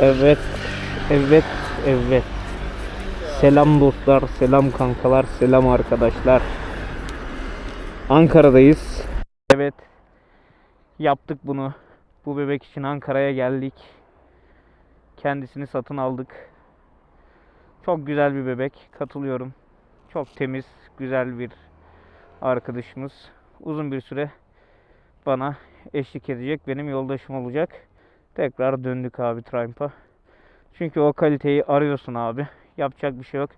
Evet, evet, evet. Selam dostlar, selam kankalar, selam arkadaşlar. Ankara'dayız. Evet, yaptık bunu. Bu bebek için Ankara'ya geldik. Kendisini satın aldık. Çok güzel bir bebek, katılıyorum. Çok temiz, güzel bir arkadaşımız. Uzun bir süre bana eşlik edecek, benim yoldaşım olacak. Tekrar döndük abi Triumph'a. Çünkü o kaliteyi arıyorsun abi. Yapacak bir şey yok.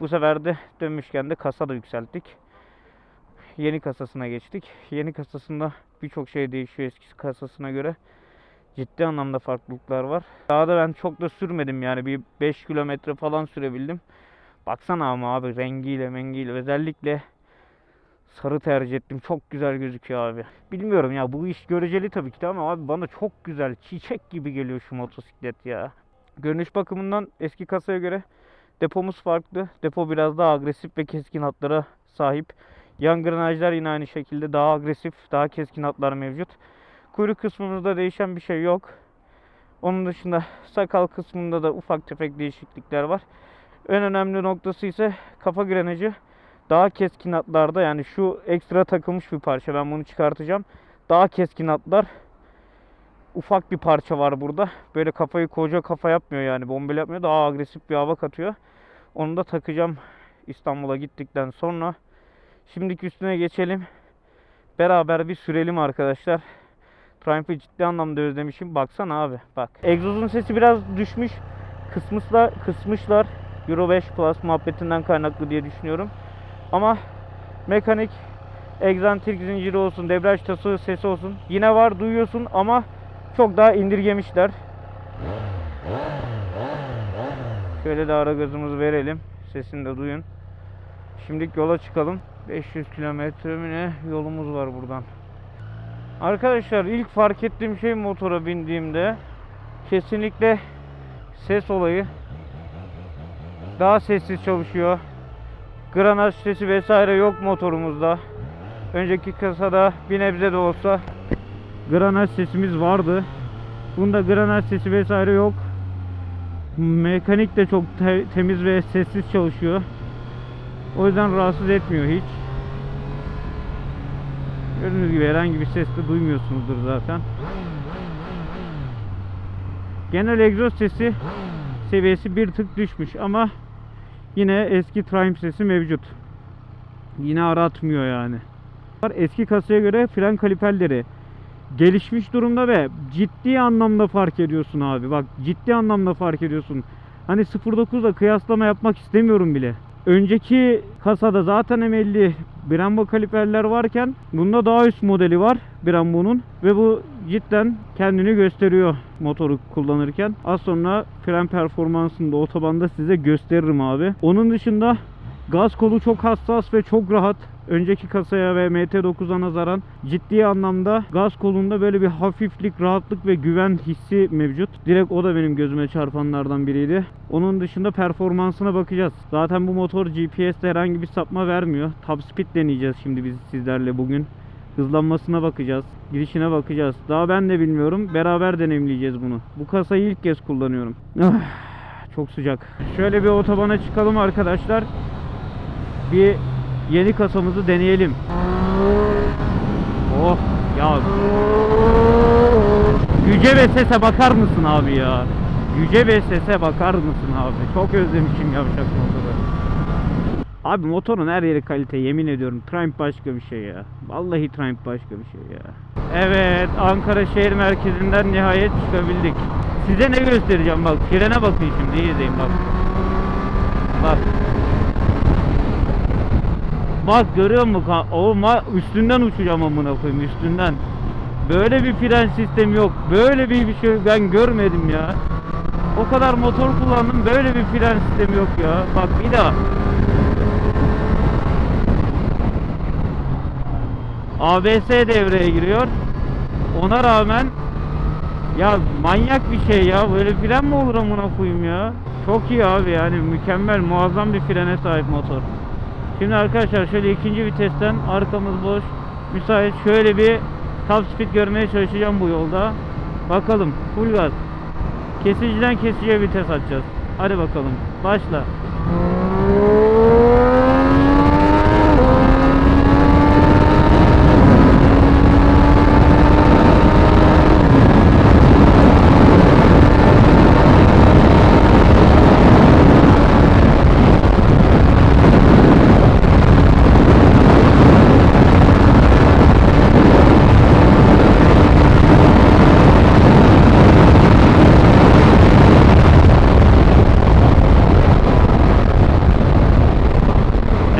Bu sefer de dönmüşken de kasa da yükselttik. Yeni kasasına geçtik. Yeni kasasında birçok şey değişiyor eski kasasına göre. Ciddi anlamda farklılıklar var. Daha da ben çok da sürmedim yani bir 5 kilometre falan sürebildim. Baksana ama abi rengiyle mengiyle özellikle sarı tercih ettim. Çok güzel gözüküyor abi. Bilmiyorum ya bu iş göreceli tabii ki de ama abi bana çok güzel çiçek gibi geliyor şu motosiklet ya. Görünüş bakımından eski kasaya göre depomuz farklı. Depo biraz daha agresif ve keskin hatlara sahip. Yan granajlar yine aynı şekilde daha agresif, daha keskin hatlar mevcut. Kuyruk kısmımızda değişen bir şey yok. Onun dışında sakal kısmında da ufak tefek değişiklikler var. En önemli noktası ise kafa granajı daha keskin hatlarda yani şu ekstra takılmış bir parça ben bunu çıkartacağım. Daha keskin hatlar ufak bir parça var burada. Böyle kafayı koca kafa yapmıyor yani bombeli yapmıyor. Daha agresif bir hava katıyor. Onu da takacağım İstanbul'a gittikten sonra. Şimdiki üstüne geçelim. Beraber bir sürelim arkadaşlar. Triumph'ı ciddi anlamda özlemişim. Baksana abi bak. Egzozun sesi biraz düşmüş. Kısmışlar, kısmışlar. Euro 5 Plus muhabbetinden kaynaklı diye düşünüyorum. Ama mekanik egzantrik zinciri olsun, debriyaj tası sesi olsun. Yine var duyuyorsun ama çok daha indirgemişler. Şöyle de ara gazımızı verelim. Sesini de duyun. Şimdilik yola çıkalım. 500 kilometre mi ne yolumuz var buradan. Arkadaşlar ilk fark ettiğim şey motora bindiğimde kesinlikle ses olayı. Daha sessiz çalışıyor. Granaj sesi vesaire yok motorumuzda. Önceki kasada bir nebze de olsa granaj sesimiz vardı. Bunda granaj sesi vesaire yok. Mekanik de çok te- temiz ve sessiz çalışıyor. O yüzden rahatsız etmiyor hiç. Gördüğünüz gibi herhangi bir ses de duymuyorsunuzdur zaten. Genel egzoz sesi seviyesi bir tık düşmüş ama yine eski Triumph sesi mevcut. Yine aratmıyor yani. Eski kasaya göre fren kaliperleri gelişmiş durumda ve ciddi anlamda fark ediyorsun abi. Bak ciddi anlamda fark ediyorsun. Hani 09'la kıyaslama yapmak istemiyorum bile. Önceki kasada zaten M50 Brembo kaliperler varken bunda daha üst modeli var Brembo'nun ve bu cidden kendini gösteriyor motoru kullanırken. Az sonra fren performansını da otobanda size gösteririm abi. Onun dışında Gaz kolu çok hassas ve çok rahat. Önceki kasaya ve MT9'a nazaran ciddi anlamda gaz kolunda böyle bir hafiflik, rahatlık ve güven hissi mevcut. Direkt o da benim gözüme çarpanlardan biriydi. Onun dışında performansına bakacağız. Zaten bu motor GPS'te herhangi bir sapma vermiyor. Top speed deneyeceğiz şimdi biz sizlerle bugün. Hızlanmasına bakacağız. Girişine bakacağız. Daha ben de bilmiyorum. Beraber deneyimleyeceğiz bunu. Bu kasayı ilk kez kullanıyorum. Ah, çok sıcak. Şöyle bir otobana çıkalım arkadaşlar bir yeni kasamızı deneyelim. Oh ya. Yüce ve sese bakar mısın abi ya? Yüce ve sese bakar mısın abi? Çok özlemişim yavşak motoru. Abi motorun her yeri kalite yemin ediyorum. Triumph başka bir şey ya. Vallahi Triumph başka bir şey ya. Evet Ankara şehir merkezinden nihayet çıkabildik. Size ne göstereceğim bak. Frene bakın şimdi iyi izleyin bak. Bak. Bak görüyor musun? O üstünden uçacağım amına koyayım üstünden. Böyle bir fren sistemi yok. Böyle bir, bir şey ben görmedim ya. O kadar motor kullandım böyle bir fren sistemi yok ya. Bak bir daha. ABS devreye giriyor. Ona rağmen ya manyak bir şey ya. Böyle fren mi olur amına koyayım ya? Çok iyi abi yani mükemmel muazzam bir frene sahip motor. Şimdi arkadaşlar şöyle ikinci vitesten arkamız boş müsait şöyle bir top speed görmeye çalışacağım bu yolda. Bakalım full gaz. Kesiciden kesiciye vites atacağız. Hadi bakalım. Başla.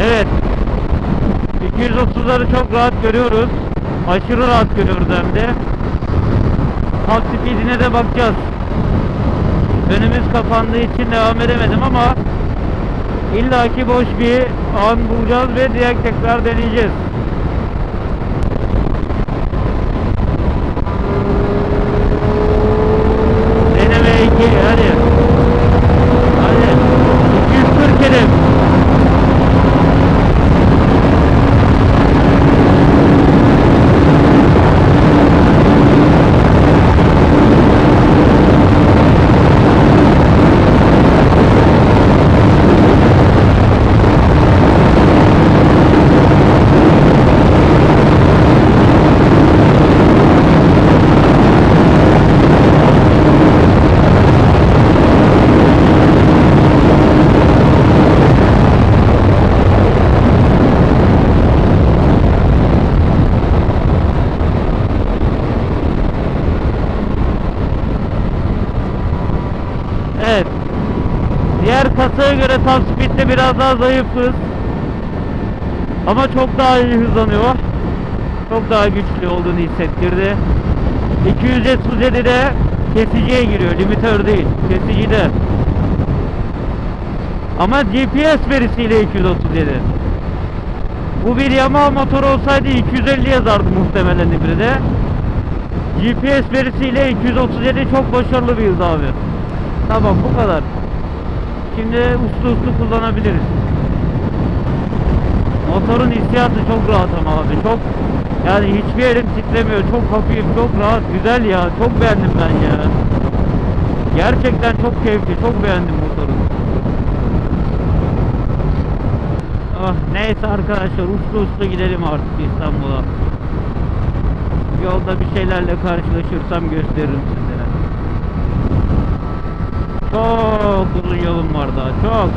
Evet. 230'ları çok rahat görüyoruz. Aşırı rahat görüyoruz hem de. Top speedine de bakacağız. Önümüz kapandığı için devam edemedim ama illaki boş bir an bulacağız ve diğer tekrar deneyeceğiz. Deneme 2 hadi. Hadi. 240 hedef. Evet. Diğer kasaya göre top speed'de biraz daha zayıfız. Ama çok daha iyi hızlanıyor. Çok daha güçlü olduğunu hissettirdi. 237'de kesiciye giriyor. Limitör değil. Kesicide. Ama GPS verisiyle 237. Bu bir Yamaha motor olsaydı 250 yazardı muhtemelen hibride. GPS verisiyle 237 çok başarılı bir hız abi. Tamam bu kadar. Şimdi uslu uslu kullanabiliriz. Motorun hissiyatı çok rahat ama abi. Çok yani hiçbir yerim titremiyor. Çok hafif, çok rahat, güzel ya. Çok beğendim ben ya. Gerçekten çok keyifli. Çok beğendim motoru. Ah neyse arkadaşlar uslu uslu gidelim artık İstanbul'a. Yolda bir şeylerle karşılaşırsam gösteririm sizlere. Çok uzun yolum var daha çok.